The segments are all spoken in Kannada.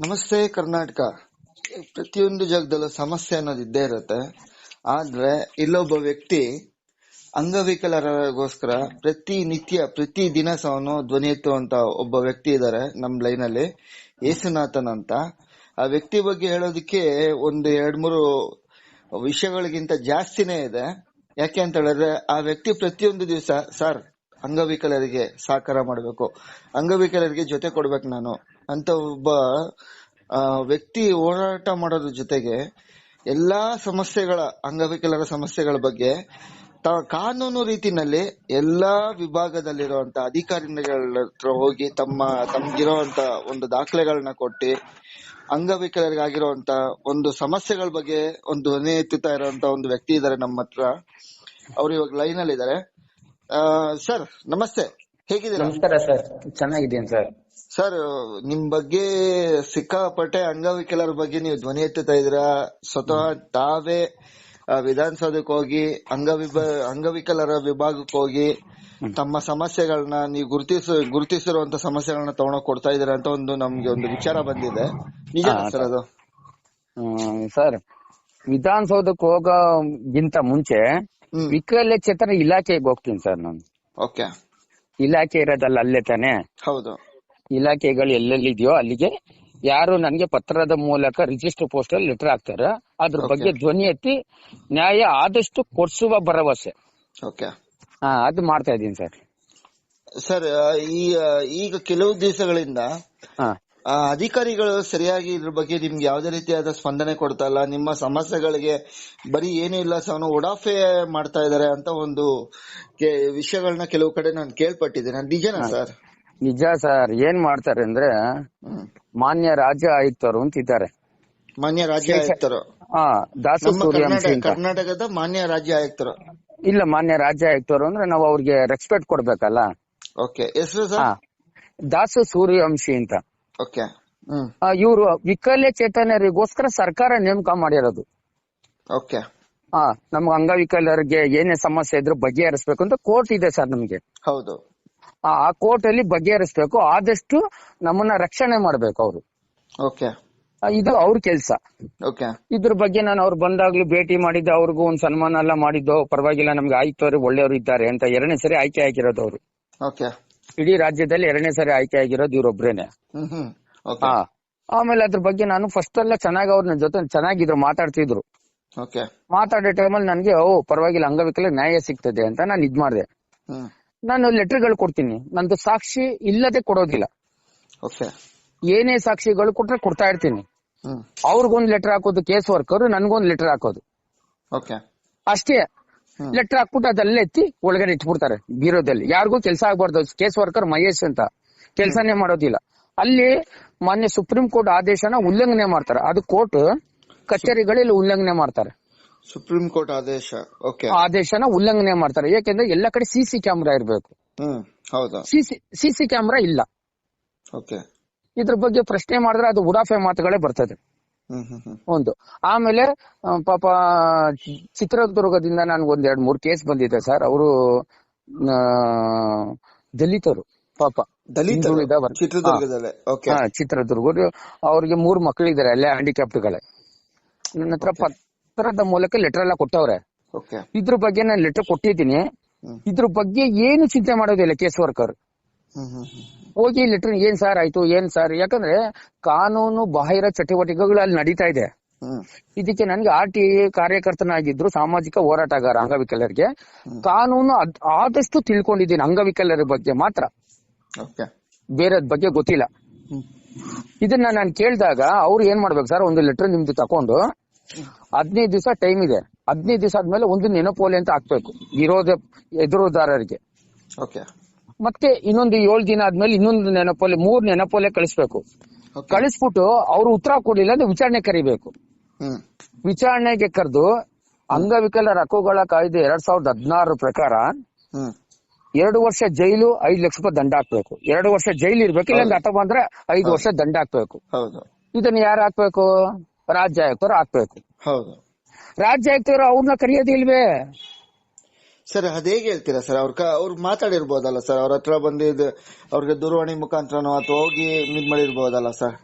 ನಮಸ್ತೆ ಕರ್ನಾಟಕ. ಪ್ರತಿಯೊಂದು ಜಾಗದಲ್ಲೂ ಸಮಸ್ಯೆ ಅನ್ನೋದು ಇದ್ದೇ ಇರುತ್ತೆ. ಆದ್ರೆ ಇಲ್ಲೊಬ್ಬ ವ್ಯಕ್ತಿ ಅಂಗವಿಕಲರಗೋಸ್ಕರ ಪ್ರತಿ ನಿತ್ಯ, ಪ್ರತಿ ದಿನ ಸಹನು ಧ್ವನಿ ಎತ್ತುವಂತ ಒಬ್ಬ ವ್ಯಕ್ತಿ ಇದ್ದಾರೆ ನಮ್ ಲೈನ್ ಅಲ್ಲಿ ಯೇಸುನಾಥನ್ ಅಂತ ಆ ವ್ಯಕ್ತಿ ಬಗ್ಗೆ ಹೇಳೋದಕ್ಕೆ ಒಂದು ಎರಡ್ ಮೂರು ವಿಷಯಗಳಿಗಿಂತ ಜಾಸ್ತಿನೇ ಇದೆ. ಯಾಕೆ ಅಂತ ಹೇಳಿದ್ರೆ ಆ ವ್ಯಕ್ತಿ ಪ್ರತಿಯೊಂದು ದಿವಸ, ಸರ್, ಅಂಗವಿಕಲರಿಗೆ ಸಹಕಾರ ಮಾಡಬೇಕು. ಅಂಗವಿಕಲರಿಗೆ ಜೊತೆ ಕೊಡ್ಬೇಕು ನಾನು. ಅಂತ ಒಬ್ಬ ವ್ಯಕ್ತಿ ಹೋರಾಟ ಮಾಡೋದ್ರ ಜೊತೆಗೆ ಎಲ್ಲಾ ಸಮಸ್ಯೆಗಳ, ಅಂಗವಿಕಲರ ಸಮಸ್ಯೆಗಳ ಬಗ್ಗೆ ಕಾನೂನು ರೀತಿನಲ್ಲಿ ಎಲ್ಲಾ ವಿಭಾಗದಲ್ಲಿರುವಂತ ಅಧಿಕಾರಿಗಳ ಹತ್ರ ಹೋಗಿ ತಮ್ಮ, ತಮ್ಗಿರುವಂತ ಒಂದು ದಾಖಲೆಗಳನ್ನ ಕೊಟ್ಟು, ಅಂಗವಿಕಲರಿಗಾಗಿರುವಂತ ಒಂದು ಸಮಸ್ಯೆಗಳ ಬಗ್ಗೆ ಒಂದು ಧ್ವನಿ ಎತ್ತುತ್ತಾ ಇರುವಂತ ಒಂದು ವ್ಯಕ್ತಿ ಇದ್ದಾರೆ ನಮ್ಮ ಹತ್ರ ಅವ್ರು ಇವಾಗ ಲೈನ್ ಅಲ್ಲಿ ಇದಾರೆ ಸರ್, ನಮಸ್ತೆ. ಹೇಗಿದ್ದೀರಾ? ನಮಸ್ಕಾರ ಸರ್. ಚೆನ್ನಾಗಿದ್ದೀನಿ ಸರ್. ಸರ್ ನಿಮ್ ಬಗ್ಗೆ ಸಿಕ್ಕಾಪಟ್ಟೆ ಅಂಗವಿಕಲರ ಬಗ್ಗೆ ನೀವು ಧ್ವನಿ ಎತ್ತುತ್ತಾ ಇದೀರಾ ಸ್ವತಃ ತಾವೇ ವಿಧಾನ ವಿಧಾನಸೌಧಕ್ಕೆ ಹೋಗಿ ಅಂಗವಿಭ ಅಂಗವಿಕಲರ ವಿಭಾಗಕ್ಕೆ ಹೋಗಿ ತಮ್ಮ ಸಮಸ್ಯೆಗಳನ್ನ ನೀವು ಗುರುತಿಸ ಗುರುತಿಸಿರುವಂತ ಸಮಸ್ಯೆಗಳನ್ನ ತಗೊಂಡೋಗಿ ಕೊಡ್ತಾ ಇದೀರಾ ಅಂತ ಒಂದು ನಮ್ಗೆ ಒಂದು ವಿಚಾರ ಬಂದಿದೆ. ನಿಜ ಸರ್ ಅದು? ಸರ್ ವಿಧಾನಸೌಧಕ್ಕೆ ಹೋಗೋಗಿಂತ ಮುಂಚೆ ವಿಕಲಚೇತನ ಇಲಾಖೆಗೆ ಹೋಗ್ತೀನಿ ಸರ್ ನಾನು. ಓಕೆ. ಇಲಾಖೆ ಇರೋದಲ್ಲ ಅಲ್ಲೇ ತಾನೆ? ಹೌದು. ಇಲಾಖೆಗಳು ಎಲ್ಲೆಲ್ಲಿ ಇದೆಯೋ ಅಲ್ಲಿಗೆ ಯಾರು ನನಗೆ ಪತ್ರದ ಮೂಲಕ ರಿಜಿಸ್ಟರ್ ಪೋಸ್ಟ್ ಅಲ್ಲಿ ಲೆಟರ್ ಹಾಕ್ತಾರೆ. ಅದ್ರ. ಬಗ್ಗೆ ಧ್ವನಿ ಎತ್ತಿ ನ್ಯಾಯ ಆದಷ್ಟು ಕೊಡ್ಸುವ ಭರವಸೆ. ಅದು ಮಾಡ್ತಾ ಇದೀನಿ ಸರ್. ಸರ್ ಈ ಈಗ ಕೆಲವು ದಿವಸಗಳಿಂದ ಅಧಿಕಾರಿಗಳು ಸರಿಯಾಗಿ ಇದ್ರ ಬಗ್ಗೆ ನಿಮ್ಗೆ ಯಾವುದೇ ರೀತಿಯಾದ ಸ್ಪಂದನೆ ಕೊಡ್ತಾ ಇಲ್ಲ. ನಿಮ್ಮ ಸಮಸ್ಯೆಗಳಿಗೆ ಬರೀ ಏನೂ ಇಲ್ಲ ಸರ್ ಅವನು ಉಡಾಫೆ ಮಾಡ್ತಾ ಇದಾರೆ ಅಂತ ಒಂದು ವಿಷಯಗಳನ್ನ ಕೆಲವು ಕಡೆ ನಾನು ಕೇಳ್ಪಟ್ಟಿದ್ದೇನೆ. ನಿಜನಾ ಸರ್? ನಿಜ ಸರ್. ಏನ್ ಮಾಡ್ತಾರೆ ಅಂದ್ರೆ ಮಾನ್ಯ ರಾಜ್ಯ ಆಯುಕ್ತರು ಅಂತ ಇದ್ದಾರೆ. ಮಾನ್ಯ ರಾಜ್ಯ ಆಯುಕ್ತರು? ಹಾ ದಾಸ ಕರ್ನಾಟಕದ ಮಾನ್ಯ ರಾಜ್ಯ ಆಯುಕ್ತರು. ಇಲ್ಲ ಮಾನ್ಯ ರಾಜ್ಯ ಆಯುಕ್ತರು ಅಂದ್ರೆ ನಾವು ಅವ್ರಿಗೆ ರೆಸ್ಪೆಕ್ಟ್ ಕೊಡ್ಬೇಕಲ್ಲ. ಓಕೆ. ಹೆಸರು ದಾಸ ಸೂರ್ಯವಂಶಿ ಅಂತ. ಓಕೆ. ವಿಕಲ್ಯ ಇವರು ವಿಕಲಚೇತನರಿಗೋಸ್ಕರ ಸರ್ಕಾರ ನೇಮಕ ಮಾಡಿರೋದು. ಓಕೆ. ಹಾ ನಮ್ಗೆ ಅಂಗವಿಕಲರಿಗೆ ಏನೇ ಸಮಸ್ಯೆ ಇದ್ರೂ ಬಗೆಹರಿಸ್ಬೇಕು ಅಂತ ಕೋರ್ಟ್ ಇದೆ ಸರ್ ನಮ್ಗೆ. ಹೌದು. ಆ ಕೋರ್ಟ್ ಅಲ್ಲಿ ಬಗೆಹರಿಸ್ಬೇಕು. ಆದಷ್ಟು ನಮ್ಮನ್ನ ರಕ್ಷಣೆ ಮಾಡ್ಬೇಕು ಅವರು. ಓಕೆ. ಇದು ಅವ್ರ ಕೆಲ್ಸ. ಓಕೆ. ಇದ್ರ ಬಗ್ಗೆ ನಾನು ಅವ್ರು ಬಂದಾಗ್ಲೂ ಭೇಟಿ ಮಾಡಿದ್ದೆ ಅವ್ರಿಗೂ ಒಂದ್ ಸನ್ಮಾನ ಎಲ್ಲ ಮಾಡಿದ್ದು. ಪರವಾಗಿಲ್ಲ ನಮ್ಗೆ ಆಯ್ತವ್ರು ಒಳ್ಳೆಯವರು ಇದ್ದಾರೆ ಅಂತ ಎರಡನೇ ಸರಿ ಆಯ್ಕೆ ಆಗಿರೋದು ಅವರು. ಓಕೆ. ಇಡೀ ರಾಜ್ಯದಲ್ಲಿ ಎರಡನೇ ಸಾರಿ ಆಯ್ಕೆ ಆಗಿರೋದು ಇವ್ರೊಬ್ರೇನೆ ಆಮೇಲೆ ಅದ್ರ ಬಗ್ಗೆ ನಾನು ಫಸ್ಟ್ ಎಲ್ಲ ಚೆನ್ನಾಗಿ ಅವ್ರ ಜೊತೆ ಚೆನ್ನಾಗಿದ್ರು ಮಾತಾಡ್ತಿದ್ರು. ಮಾತಾಡೋ ಟೈಮಲ್ಲಿ ನನ್ಗೆ ಓ ಪರವಾಗಿಲ್ಲ ಅಂಗವಿಕಲ ನ್ಯಾಯ ಸಿಗ್ತದೆ ಅಂತ ನಾನು ಇದ್ ಮಾಡಿದೆ. ನಾನು ಲೆಟರ್ಗಳು ಕೊಡ್ತೀನಿ. ನಂದು ಸಾಕ್ಷಿ ಇಲ್ಲದೆ ಕೊಡೋದಿಲ್ಲ. ಏನೇ ಸಾಕ್ಷಿಗಳು ಕೊಟ್ರೆ ಕೊಡ್ತಾ ಇರ್ತೀನಿ. ಅವ್ರಿಗೊಂದ್ ಲೆಟರ್ ಹಾಕೋದು ಕೇಸ್ ವರ್ಕರ್ ನನ್ಗೊಂದ್ ಲೆಟರ್ ಹಾಕೋದು. ಅಷ್ಟೇ. ಲೆಟರ್ ಹಾಕ್ಬಿಟ್ಟು ಅದೆಲ್ಲ ಎತ್ತಿ ಒಳಗಡೆ ಇಟ್ಬಿಡ್ತಾರೆ ಬೀರೋದಲ್ಲಿ ಯಾರಿಗೂ ಕೆಲಸ ಆಗ್ಬಾರ್ದು. ಕೇಸ್ ವರ್ಕರ್ ಮಹೇಶ್ ಅಂತ. ಕೆಲಸನೇ ಮಾಡೋದಿಲ್ಲ. ಅಲ್ಲಿ ಮಾನ್ಯ ಸುಪ್ರೀಂ ಕೋರ್ಟ್ ಆದೇಶನ ಉಲ್ಲಂಘನೆ ಮಾಡ್ತಾರೆ. ಅದು ಕೋರ್ಟ್ ಕಚೇರಿಗಳಲ್ಲಿ ಉಲ್ಲಂಘನೆ ಮಾಡ್ತಾರೆ. ಸುಪ್ರೀಂ ಕೋರ್ಟ್ ಆದೇಶ. ಓಕೆ ಆದೇಶನ ಉಲ್ಲಂಘನೆ ಮಾಡ್ತಾರೆ. ಯಾಕೆಂದ್ರೆ ಎಲ್ಲ ಕಡೆ ಸಿಸಿ ಕ್ಯಾಮೆರಾ ಇರಬೇಕು. ಸಿಸಿ ಕ್ಯಾಮ್ರಾ ಇಲ್ಲ. ಇದ್ರ ಬಗ್ಗೆ ಪ್ರಶ್ನೆ ಮಾಡಿದ್ರೆ ಅದು ಉಡಾಫೆ ಮಾತುಗಳೇ ಬರ್ತದೆ. ಒಂದು. ಆಮೇಲೆ ಪಾಪ ಚಿತ್ರದುರ್ಗದಿಂದ ನನ್ಗೆ ಒಂದ್ ಎರಡ್ ಮೂರ್ ಕೇಸ್ ಬಂದಿದೆ ಸರ್. ಅವರು ದಲಿತರು ಪಾಪ. ಚಿತ್ರದುರ್ಗ ಅವ್ರಿಗೆ ಮೂರ್ ಮಕ್ಳಿದಾರೆ ಅಲ್ಲೇ ಹ್ಯಾಂಡಿಕ್ಯಾಪ್ಟ್ಗಳೇ ನನ್ನ ಹತ್ರ ಪತ್ರದ ಮೂಲಕ ಲೆಟರ್ ಎಲ್ಲ ಕೊಟ್ಟವ್ರೆ. ಇದ್ರ ಬಗ್ಗೆ ನಾನು ಲೆಟರ್ ಕೊಟ್ಟಿದ್ದೀನಿ. ಇದ್ರ ಬಗ್ಗೆ ಏನು ಚಿಂತೆ ಮಾಡೋದಿಲ್ಲ ಕೇಸ್ ವರ್ಕರ್ ಹೋಗಿ ಲೆಟರ್ ಏನ್ ಸರ್ ಆಯ್ತು ಏನ್ ಸರ್? ಯಾಕಂದ್ರೆ ಕಾನೂನು ಬಾಹಿರ ಚಟುವಟಿಕೆಗಳು ಅಲ್ಲಿ ನಡೀತಾ ಇದೆ. ಇದಕ್ಕೆ ನನ್ಗೆ ಆರ್ ಟಿ ಕಾರ್ಯಕರ್ತನಾಗಿದ್ರು ಸಾಮಾಜಿಕ ಹೋರಾಟಗಾರ ಅಂಗವಿಕಲರಿಗೆ. ಕಾನೂನು ಆದಷ್ಟು ತಿಳ್ಕೊಂಡಿದ್ದೀನಿ ಅಂಗವಿಕಲರ ಬಗ್ಗೆ ಮಾತ್ರ. ಓಕೆ. ಬೇರೆ ಬಗ್ಗೆ ಗೊತ್ತಿಲ್ಲ. ಇದನ್ನ ನಾನು ಕೇಳಿದಾಗ ಅವ್ರು ಏನ್ ಮಾಡ್ಬೇಕು ಸರ್? ಒಂದು ಲೆಟರ್ ನಿಮ್ದು ತಕೊಂಡು ಹದಿನೈದು ದಿವಸ ಟೈಮ್ ಇದೆ. ಹದಿನೈದು ದಿವಸ ಆದ್ಮೇಲೆ ಒಂದು ನೆನಪೋಲೆ ಅಂತ ಹಾಕ್ಬೇಕು ವಿರೋಧ ಎದುರುದಾರರಿಗೆ. ಓಕೆ. ಮತ್ತೆ ಇನ್ನೊಂದು ಏಳ್ ದಿನ ಆದ್ಮೇಲೆ ಇನ್ನೊಂದು ನೆನಪೋಲೆ ಮೂರ್ ನೆನಪೋಲೆ ಕಳಿಸ್ಬೇಕು. ಕಳಿಸ್ಬಿಟ್ಟು ಅವ್ರು ಉತ್ತರ ಕೊಡ್ಲಿಲ್ಲ ಅಂದ್ರೆ ವಿಚಾರಣೆ ಕರಿಬೇಕು. ವಿಚಾರಣೆಗೆ ಕರೆದು ಅಂಗವಿಕಲರ ಹಕ್ಕುಗಳ ಕಾಯ್ದೆ ಎರಡ್ ಸಾವಿರದ ಹದಿನಾರು ಪ್ರಕಾರ ಎರಡು ವರ್ಷ ಜೈಲು ಐದು ಲಕ್ಷ ರೂಪಾಯಿ ದಂಡ ಹಾಕ್ಬೇಕು. ಎರಡು ವರ್ಷ ಜೈಲು ಇರ್ಬೇಕು ಇಲ್ಲಾಂದ್ರೆ ಅಥವಾ ಅಂದ್ರೆ ಐದು ವರ್ಷ ದಂಡ ಹಾಕ್ಬೇಕು. ಇದನ್ನ ಯಾರು ಹಾಕ್ಬೇಕು? ರಾಜ್ಯ ಆಯುಕ್ತರು ಹಾಕ್ಬೇಕು. ರಾಜ್ಯ ಆಯುಕ್ತರು ಅವ್ರನ್ನ ಕರೆಯೋದಿಲ್ವೇ ಸರ್ ಅದೇಗೆ ಹೇಳ್ತೀರಾ ಸರ್? ಅವ್ರ ಅವ್ರು ಮಾತಾಡಿರ್ಬೋದಲ್ಲ ಸರ್? ಅವ್ರ ಹತ್ರ ಬಂದಿದ್ ಅವ್ರಿಗೆ ದೂರವಾಣಿ ಮುಖಾಂತರನೋ ಅಥವಾ ಹೋಗಿ ಇದ್ ಮಾಡಿರ್ಬೋದಲ್ಲ ಸರ್?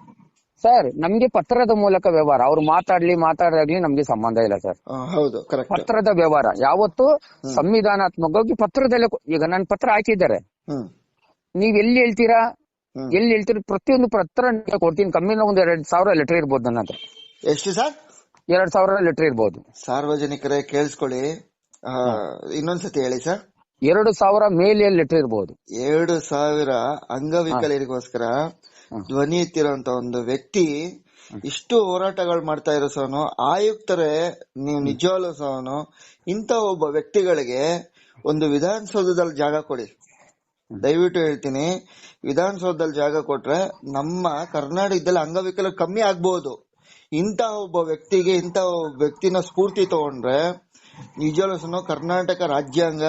ಸರ್ ನಮ್ಗೆ ಪತ್ರದ ಮೂಲಕ ವ್ಯವಹಾರ. ಅವ್ರು ಮಾತಾಡ್ಲಿ ಮಾತಾಡಾಗ್ಲಿ ನಮ್ಗೆ ಸಂಬಂಧ ಇಲ್ಲ ಸರ್. ಹೌದು ಕರೆಕ್ಟ್ ಪತ್ರದ ವ್ಯವಹಾರ. ಯಾವತ್ತು ಸಂವಿಧಾನಾತ್ಮಕವಾಗಿ ಪತ್ರದಲ್ಲೇ ಈಗ ನನ್ ಪತ್ರ ಹಾಕಿದ್ದಾರೆ. ನೀವ್ ಎಲ್ಲಿ ಹೇಳ್ತೀರಾ? ಎಲ್ಲಿ ಹೇಳ್ತೀರಾ? ಪ್ರತಿಯೊಂದು ಪತ್ರ ಕೊಡ್ತೀನಿ. ಕಮ್ಮಿ ಒಂದ್ ಎರಡ್ ಸಾವಿರ ಲೆಟರ್ ಇರ್ಬೋದು ನನ್ನ ಎಷ್ಟು ಸರ್? ಎರಡ್ ಸಾವಿರ ಲೆಟರ್ ಇರ್ಬೋದು. ಸಾರ್ವಜನಿಕರೇ ಕೇಳಿಸ್ಕೊಳ್ಳಿ. ಇನ್ನೊಂದ್ಸತಿ ಹೇಳಿ ಸರ್. ಎರಡು ಸಾವಿರ ಮೇಲೆ ಇಟ್ಟಿರ್ಬೋದು. ಎರಡು ಸಾವಿರ ಅಂಗವಿಕಲರಿಗೋಸ್ಕರ ಧ್ವನಿ ಎತ್ತಿರುವಂತ ಒಂದು ವ್ಯಕ್ತಿ ಇಷ್ಟು ಹೋರಾಟಗಳು ಮಾಡ್ತಾ ಇರೋ ಸೋನು ಆಯುಕ್ತರೇ ನೀವು ನಿಜವಾಗ್ಲೂ ಸವನು ಇಂತ ಒಬ್ಬ ವ್ಯಕ್ತಿಗಳಿಗೆ ಒಂದು ವಿಧಾನಸೌಧದಲ್ಲಿ ಜಾಗ ಕೊಡಿ. ದಯವಿಟ್ಟು ಹೇಳ್ತೀನಿ ವಿಧಾನಸೌಧದಲ್ಲಿ ಜಾಗ ಕೊಟ್ರೆ ನಮ್ಮ ಕರ್ನಾಟಕದಲ್ಲಿ ಅಂಗವಿಕಲ ಕಮ್ಮಿ ಆಗ್ಬಹುದು ಇಂತ ಒಬ್ಬ ವ್ಯಕ್ತಿಗೆ ಇಂತ ಒಬ್ಬ ವ್ಯಕ್ತಿನ ಸ್ಫೂರ್ತಿ ತಗೊಂಡ್ರೆ ನಿಜವಾಗ್ಲೂ ಕರ್ನಾಟಕ ರಾಜ್ಯಾಂಗ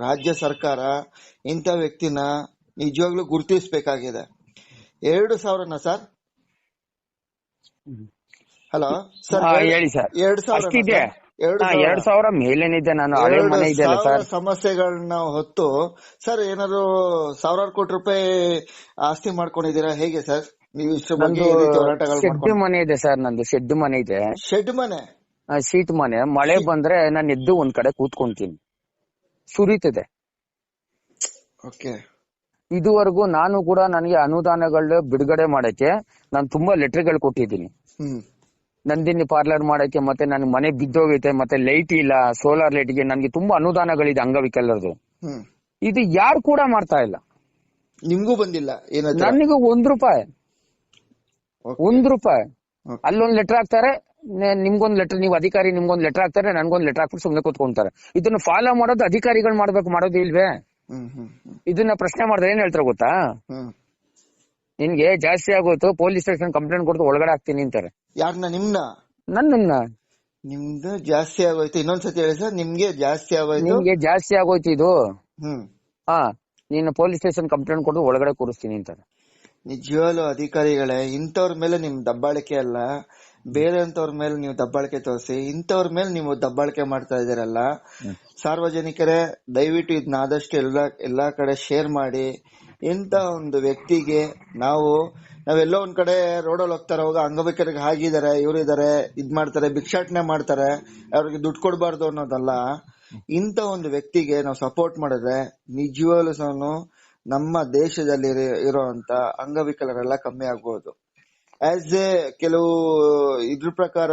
ರಾಜ್ಯ ಸರ್ಕಾರ ಇಂಥ ವ್ಯಕ್ತಿನ ನಿಜವಾಗ್ಲೂ ಗುರುತಿಸಬೇಕಾಗಿದೆ. ಎರಡು ಸಾವಿರನ ಸರ್? ಹಲೋ? ಸರ್ ಹೇಳಿ ಸರ್. ಎರಡು ಸಾವಿರ. ಎರಡು ಸಾವಿರ ಮೇಲೇನಿದೆ ನಾನು ಸಮಸ್ಯೆಗಳನ್ನ ಹೊತ್ತು ಸರ್ ಏನಾದ್ರು ಸಾವಿರಾರು ಕೋಟಿ ರೂಪಾಯಿ ಆಸ್ತಿ ಮಾಡ್ಕೊಂಡಿದ್ದೀರಾ? ಹೇಗೆ ಸರ್? ನೀವು ಇಷ್ಟು ಹೋರಾಟಗಳು ಶೆಡ್ ಮನೆ ಇದೆ ಸರ್ ನಂದು ಶೆಡ್ ಮನೆ ಇದೆ. ಶೆಡ್ ಮನೆ? ಶೀಟ್ ಮನೆ. ಮಳೆ ಬಂದ್ರೆ ನಾನು ಎದ್ದು ಒಂದ್ ಕಡೆ ಕೂತ್ಕೊಂತೀನಿ. ಸುರಿತದೆ. ಇದುವರೆಗೂ ನಾನು ಕೂಡ ನನಗೆ ಅನುದಾನಗಳು ಬಿಡುಗಡೆ ಮಾಡಕ್ಕೆ ನಾನು ತುಂಬಾ ಲೆಟರ್ಗಳು ಕೊಟ್ಟಿದ್ದೀನಿ. ನಂದಿನಿ ಪಾರ್ಲರ್ ಮಾಡಕ್ಕೆ ಮತ್ತೆ ನನ್ ಮನೆ ಬಿದ್ದೋಗೈತೆ ಮತ್ತೆ ಲೈಟ್ ಇಲ್ಲ ಸೋಲಾರ್ ಲೈಟ್ಗೆ ನನ್ಗೆ ತುಂಬಾ ಅನುದಾನಗಳಿದೆ ಅಂಗವಿಕಲರದು. ಇದು ಯಾರು ಕೂಡ ಮಾಡ್ತಾ ಇಲ್ಲ. ನಿಮ್ಗೂ ಬಂದಿಲ್ಲ? ನನಗೂ ಒಂದ್ ರೂಪಾಯಿ. ಒಂದ್ ರೂಪಾಯಿ. ಅಲ್ಲೊಂದ್ ಲೆಟರ್ ಹಾಕ್ತಾರೆ ನಿಮ್ಗೊಂದ್ ಲೆಟರ್ ನೀವು ಅಧಿಕಾರಿ ನಿಮ್ಗೊಂದ್ ಲೆಟರ್ ಹಾಕ್ತಾರೆ ನನ್ಗೊಂದ್ ಲೆಟರ್ ಹಾಕ್ಬಿಟ್ಟು ಸುಮ್ನೆ ಕೂತ್ಕೊಂತಾರೆ. ಇದನ್ನ ಫಾಲೋ ಮಾಡೋದು ಅಧಿಕಾರಿಗಳು ಮಾಡ್ಬೇಕು ಮಾಡೋದು ಇಲ್ವೇ? ಇದನ್ನ ಪ್ರಶ್ನೆ ಮಾಡಿದ್ರೆ ಏನ್ ಹೇಳ್ತಾರೆ ಗೊತ್ತಾ? ನಿನ್ಗೆ ಜಾಸ್ತಿ ಆಗೋಯ್ತು ಪೊಲೀಸ್ ಸ್ಟೇಷನ್ ಕಂಪ್ಲೇಂಟ್ ಕೊಡ್ತು ಒಳಗಡೆ ಹಾಕ್ತೀನಿ ಅಂತಾರೆ. ಯಾರನ್ನ ನಿಮ್ನ? ನನ್ನ. ನಿಮ್ದು ಜಾಸ್ತಿ ಆಗೋಯ್ತು. ಇನ್ನೊಂದ್ಸತಿ ಹೇಳಿ ಸರ್ ನಿಮ್ಗೆ ಜಾಸ್ತಿ ಆಗೋಯ್ತು. ನಿಮ್ಗೆ ಜಾಸ್ತಿ ಆಗೋಯ್ತು ಇದು. ಹಾ ನೀನು ಪೊಲೀಸ್ ಸ್ಟೇಷನ್ ಕಂಪ್ಲೇಂಟ್ ಕೊಟ್ಟು ಒಳಗಡೆ ಕೂರಿಸ್ತೀನಿ ಅಂತಾರೆ. ನಿಜವಾಗ್ಲೂ ಅಧಿಕಾರಿಗಳೇ ಇಂಥವ್ರ ಮೇಲೆ ನಿಮ್ ದಬ್ಬಾಳಿಕೆ ಅಲ್ಲ. ಬೇರೆಂತವ್ರ ಮೇಲೆ ನೀವು ದಬ್ಬಾಳಿಕೆ ತೋರಿಸಿ ಇಂಥವ್ರ ಮೇಲೆ ನೀವು ದಬ್ಬಾಳಿಕೆ ಮಾಡ್ತಾ ಇದೀರಲ್ಲ ಸಾರ್ವಜನಿಕರೇ ದಯವಿಟ್ಟು ಇದನ್ನ ಆದಷ್ಟು ಎಲ್ಲಾ ಎಲ್ಲಾ ಕಡೆ ಶೇರ್ ಮಾಡಿ. ಇಂತ ಒಂದು ವ್ಯಕ್ತಿಗೆ ನಾವು ನಾವೆಲ್ಲೋ ಒಂದ್ ಕಡೆ ರೋಡಲ್ಲಿ ಹೋಗ್ತಾರ ಹೋಗ ಅಂಗವಿಕಲರಿಗೆ ಹಾಗಿದ್ದಾರೆ ಇವ್ರು ಇದಾರೆ ಇದ್ ಮಾಡ್ತಾರೆ ಭಿಕ್ಷಾಟನೆ ಮಾಡ್ತಾರೆ ಅವ್ರಿಗೆ ದುಡ್ಡು ಕೊಡಬಾರ್ದು ಅನ್ನೋದಲ್ಲ. ಇಂತ ಒಂದು ವ್ಯಕ್ತಿಗೆ ನಾವು ಸಪೋರ್ಟ್ ಮಾಡಿದ್ರೆ ನಿಜವಾಗ್ಲೂ ನಮ್ಮ ದೇಶದಲ್ಲಿ ಇರೋ- ಇರೋಂತ ಅಂಗವಿಕಲರೆಲ್ಲ ಕಮ್ಮಿ ಆಗ್ಬಹುದು ಆಸ್ ಎ ಕೆಲವು ಇದ್ರ ಪ್ರಕಾರ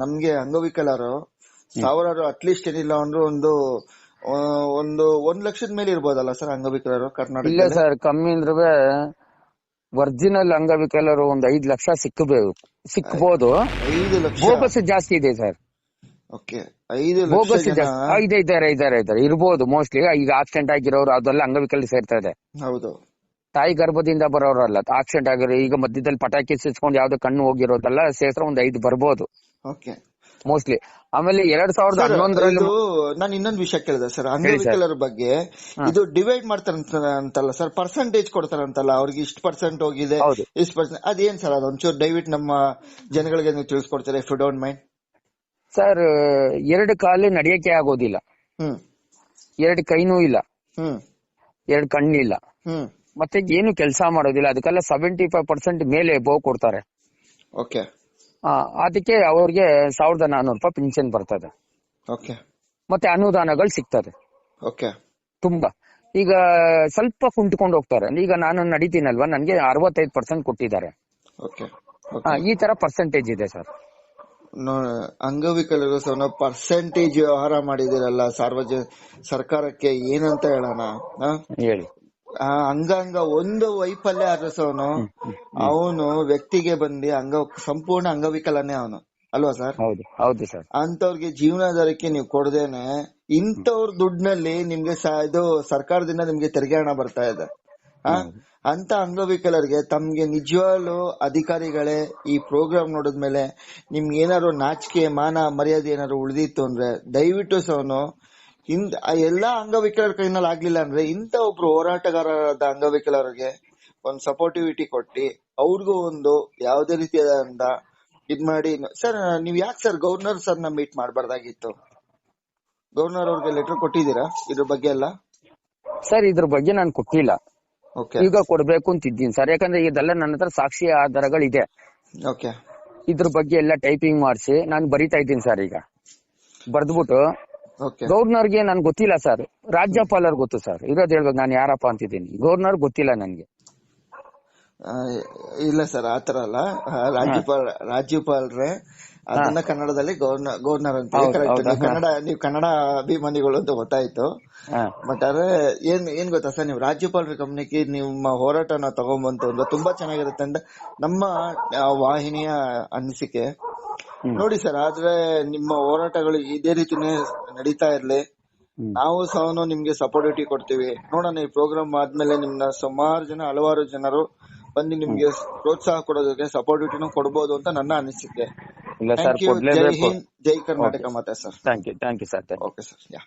ನಮ್ಗೆ ಅಂಗವಿಕಲರು ಸಾವಿರಾರು ಅಟ್ಲೀಸ್ಟ್ ಏನಿಲ್ಲ ಅಂದ್ರೆ ಒಂದು ಒಂದು ಒಂದ್ ಲಕ್ಷದ ಮೇಲೆ ಇರ್ಬೋದಲ್ಲ ಸರ್ ಅಂಗವಿಕಲರು ಇಲ್ಲ ಕರ್ನಾಟಕದಲ್ಲಿ? ಸರ್ ಕಮ್ಮಿ ಅಂದ್ರೆ ಒರಿಜಿನಲ್ ಅಂಗವಿಕಲರು ಒಂದ್ ಐದ್ ಲಕ್ಷ ಸಿಕ್ಕಬೇಕು ಸಿಕ್ಬೋದು. ಐದು ಲಕ್ಷ? ಬೋಗಸ್ ಜಾಸ್ತಿ ಇದೆ ಸರ್. ಓಕೆ ಐದು ಲಕ್ಷ ಬೋಗಸ್ ಜನ? ಇದೆ ಇದ್ದಾರೆ ಇದ್ದಾರೆ ಇದ್ದಾರೆ ಇರ್ಬೋದು ಮೋಸ್ಟ್ಲಿ ಈಗ ಆಕ್ಸಿಡೆಂಟ್ ಆಗಿರೋರು ಅದೆಲ್ಲ ಅಂಗವಿಕಲ ಸೇರ್ತಾ ಇದೆ. ಹೌದು. ತಾಯಿ ಗರ್ಭದಿಂದ ಬರೋರಲ್ಲ ಆಕ್ಸಿಡೆಂಟ್ ಆಗಿರೋ ಈಗ ಮಧ್ಯದಲ್ಲಿ ಪಟಾಕಿ ಸಿಚ್ಕೊಂಡು ಯಾವ್ದೋ ಕಣ್ಣು ಹೋಗಿರೋದೆಲ್ಲ ಸೇರ್ಸ ಒಂದ್ ಐದು ಬರ್ಬೋದು. ಓಕೆ ಮೋಸ್ಟ್ಲಿ ಆಮೇಲೆ ಎರಡ್ ಸಾವಿರದ ಹನ್ನೊಂದರಲ್ಲಿ ನಾನು ಇನ್ನೊಂದು ವಿಷಯ ಕೇಳಿದೆ ಸರ್ ಅಂಗವಿಕಲರ ಬಗ್ಗೆ. ಇದು ಡಿವೈಡ್ ಮಾಡ್ತಾರಂತ ಅಂತಲ್ಲ ಸರ್ ಪರ್ಸೆಂಟೇಜ್ ಕೊಡ್ತಾರಂತಲ್ಲ ಅವ್ರಿಗೆ ಇಷ್ಟು ಪರ್ಸೆಂಟ್ ಹೋಗಿದೆ. ಇಷ್ಟು ಪರ್ಸೆಂಟ್ ಅದೇನ್ ಸರ್ ಅದೊಂಚೂರು ದಯವಿಟ್ಟು ನಮ್ಮ ಜನಗಳಿಗೆ ನೀವು ತಿಳಿಸ್ಕೊಡ್ತೀರಾ if you don't mind sir ಎರಡು ಕಾಲು ನಡೆಯಕ್ಕೆ ಆಗೋದಿಲ್ಲ. ಹ್ಮ್. ಎರಡು ಕೈನೂ ಇಲ್ಲ. ಹ್ಮ್. ಎರಡು ಇಲ್ಲ. ಹ್ಮ್. ಮತ್ತೆ ಏನು ಕೆಲಸ ಮಾಡೋದಿಲ್ಲ. ಅದಕ್ಕೆಲ್ಲ ಸೆವೆಂಟಿ ಫೈವ್ ಪರ್ಸೆಂಟ್ ಮೇಲೆ ಬೋ ಕೊಡ್ತಾರೆ. ಓಕೆ. ಅದಕ್ಕೆ ಅವ್ರಿಗೆ ಸಾವಿರದ ನಾನೂರು ರೂಪಾಯಿ ಪಿಂಚನ್ ಬರ್ತದೆ. ಓಕೆ. ಮತ್ತೆ ಅನುದಾನಗಳು ಸಿಗ್ತದೆ. ಓಕೆ. ತುಂಬಾ. ಈಗ ಸ್ವಲ್ಪ ಕುಂಟ್ಕೊಂಡು ಹೋಗ್ತಾರೆ. ಈಗ ನಾನು ನಡೀತೀನಲ್ವಾ? ನನಗೆ ಅರವತ್ತೈದು ಪರ್ಸೆಂಟ್ ಕೊಟ್ಟಿದ್ದಾರೆ. ಓಕೆ. ಈ ತರ ಪರ್ಸೆಂಟೇಜ್ ಇದೆ ಸರ್. ಅಂಗವಿಕಲರು ಸಹ ಪರ್ಸೆಂಟೇಜ್ ವ್ಯವಹಾರ ಮಾಡಿದಿರಲ್ಲ ಸಾರ್ವಜನಿಕ ಸರ್ಕಾರಕ್ಕೆ ಏನಂತ ಹೇಳೋಣ? ಹೇಳಿ. ಅಂಗಾಂಗ ಒಂದು ವೈಫಲ್ಯ ಆದ್ರಸವನು ಅವನು ವ್ಯಕ್ತಿಗೆ ಬಂದಿ ಅಂಗ ಸಂಪೂರ್ಣ ಅಂಗವಿಕಲನೇ ಅವನು. ಅಲ್ವಾ ಸರ್? ಹೌದು ಸರ್. ಅಂತವ್ರಿಗೆ ಜೀವನಾಧಾರಕ್ಕೆ ನೀವು ಕೊಡದೇನೆ ಇಂಥವ್ರ ದುಡ್ಡಿನಲ್ಲಿ ನಿಮ್ಗೆ ಇದು ಸರ್ಕಾರದಿಂದ ನಿಮ್ಗೆ ತೆರಿಗೆ ಹಣ ಬರ್ತಾ ಇದೆ? ಅಂತ ಅಂಗವಿಕಲರಿಗೆ ತಮ್ಗೆ ನಿಜವಾಗ್ಲು ಅಧಿಕಾರಿಗಳೇ ಈ ಪ್ರೋಗ್ರಾಮ್ ನೋಡಿದ್ಮೇಲೆ ನಿಮ್ಗೆ ಏನಾದ್ರು ನಾಚಿಕೆ ಮಾನ ಮರ್ಯಾದೆ ಏನಾದ್ರು ಉಳಿದಿತ್ತು ಅಂದ್ರೆ ದಯವಿಟ್ಟು ಸವನು ಎಲ್ಲಾ ಅಂಗವಿಕಲರ ಕೈನಲ್ಲಿ ಆಗ್ಲಿಲ್ಲ ಅಂದ್ರೆ ಇಂತ ಒಬ್ರು ಹೋರಾಟಗಾರರಾದ ಅಂಗವಿಕಲರಿಗೆ ಒಂದ್ ಸಪೋರ್ಟಿವಿಟಿ ಕೊಟ್ಟಿ ಅವ್ರಿಗೂ ಒಂದು ಯಾವ್ದೇ ರೀತಿಯಾದ ಇದ್ ಮಾಡಿ ಸರ್ ನೀವ್ ಯಾಕೆ ಸರ್ ಗವರ್ನರ್ ಸರ್ನ ಮೀಟ್ ಮಾಡಬಾರ್ದಾಗಿತ್ತು? ಗವರ್ನರ್ ಅವ್ರಿಗೆ ಲೆಟರ್ ಕೊಟ್ಟಿದ್ದೀರಾ? ಇದ್ರ ಬಗ್ಗೆ ಎಲ್ಲ? ಸರ್ ಇದ್ರ ಬಗ್ಗೆ ನಾನು ಕೊಟ್ಟಿಲ್ಲ. ಓಕೆ. ಈಗ ಕೊಡ್ಬೇಕು ಅಂತಿದ್ದೀನಿ ಸರ್. ಯಾಕಂದ್ರೆ ಇದೆಲ್ಲ ನನ್ನ ಹತ್ರ ಸಾಕ್ಷಿ ಆಧಾರಗಳಿದೆ. ಓಕೆ. ಇದ್ರ ಬಗ್ಗೆ ಎಲ್ಲ ಟೈಪಿಂಗ್ ಮಾಡಿಸಿ ನಾನು ಬರಿತಾ ಇದ್ದೀನಿ ಸರ್ ಈಗ. ಬರ್ದ್ಬಿಟ್ಟು ಓಕೆ ಗವರ್ನರ್ಗೆ ನನಗೆ ಗೊತ್ತಿಲ್ಲ ಸರ್ ರಾಜ್ಯಪಾಲರ್ ಗೊತ್ತು ಸರ್ ಇರೋದ್ ಹೇಳ್ಬೇಕು ನಾನು ಯಾರಪ್ಪ ಅಂತಿದ್ದೀನಿ. ಗವರ್ನರ್ ಗೊತ್ತಿಲ್ಲ ನನ್ಗೆ. ಇಲ್ಲ ಸರ್ ಆತರ ಅಲ್ಲ. ರಾಜ್ಯಪಾಲ ರಾಜ್ಯಪಾಲರೇ ಅದನ್ನ ಕನ್ನಡದಲ್ಲಿ ಗವರ್ನರ್ ಗವರ್ನರ್ ಅಂತ ಕನ್ನಡ ನೀವು ಕನ್ನಡ ಅಭಿಮಾನಿಗಳು ಅಂತ ಗೊತ್ತಾಯ್ತು. ಬಟ್ ಆದ್ರೆ ಏನ್ ಏನ್ ಗೊತ್ತಾ ಸರ್ ನೀವು ರಾಜ್ಯಪಾಲರ ಗಮನಕ್ಕೆ ನಿಮ್ಮ ಹೋರಾಟನ ತಗೊಂಬಂತು ಅಂದ್ರೆ ತುಂಬಾ ಚೆನ್ನಾಗಿರುತ್ತೆ. ಅಂತ ನಮ್ಮ ವಾಹಿನಿಯ ಅನಿಸಿಕೆ. ನೋಡಿ ಸರ್ ಆದ್ರೆ ನಿಮ್ಮ ಹೋರಾಟಗಳು ಇದೇ ರೀತಿನೇ ನಡೀತಾ ಇರ್ಲಿ. ನಾವು ಸಹ ನಿಮ್ಗೆ ಸಪೋರ್ಟಿವಿಟಿ ಕೊಡ್ತೀವಿ. ನೋಡೋಣ ಈ ಪ್ರೋಗ್ರಾಮ್ ಆದ್ಮೇಲೆ ನಿಮ್ನ ಸುಮಾರು ಜನ ಹಲವಾರು ಜನರು ಬಂದು ನಿಮ್ಗೆ ಪ್ರೋತ್ಸಾಹ ಕೊಡೋದಕ್ಕೆ ಸಪೋರ್ಟಿಟಿನೂ ಕೊಡ್ಬೋದು ಅಂತ ನನ್ನ ಅನಿಸಿಕೆ. ಜೈ ಹಿಂದ್ ಜೈ ಕರ್ನಾಟಕ ಮಾತೆ sir. Thank you thank you sir okay sir yeah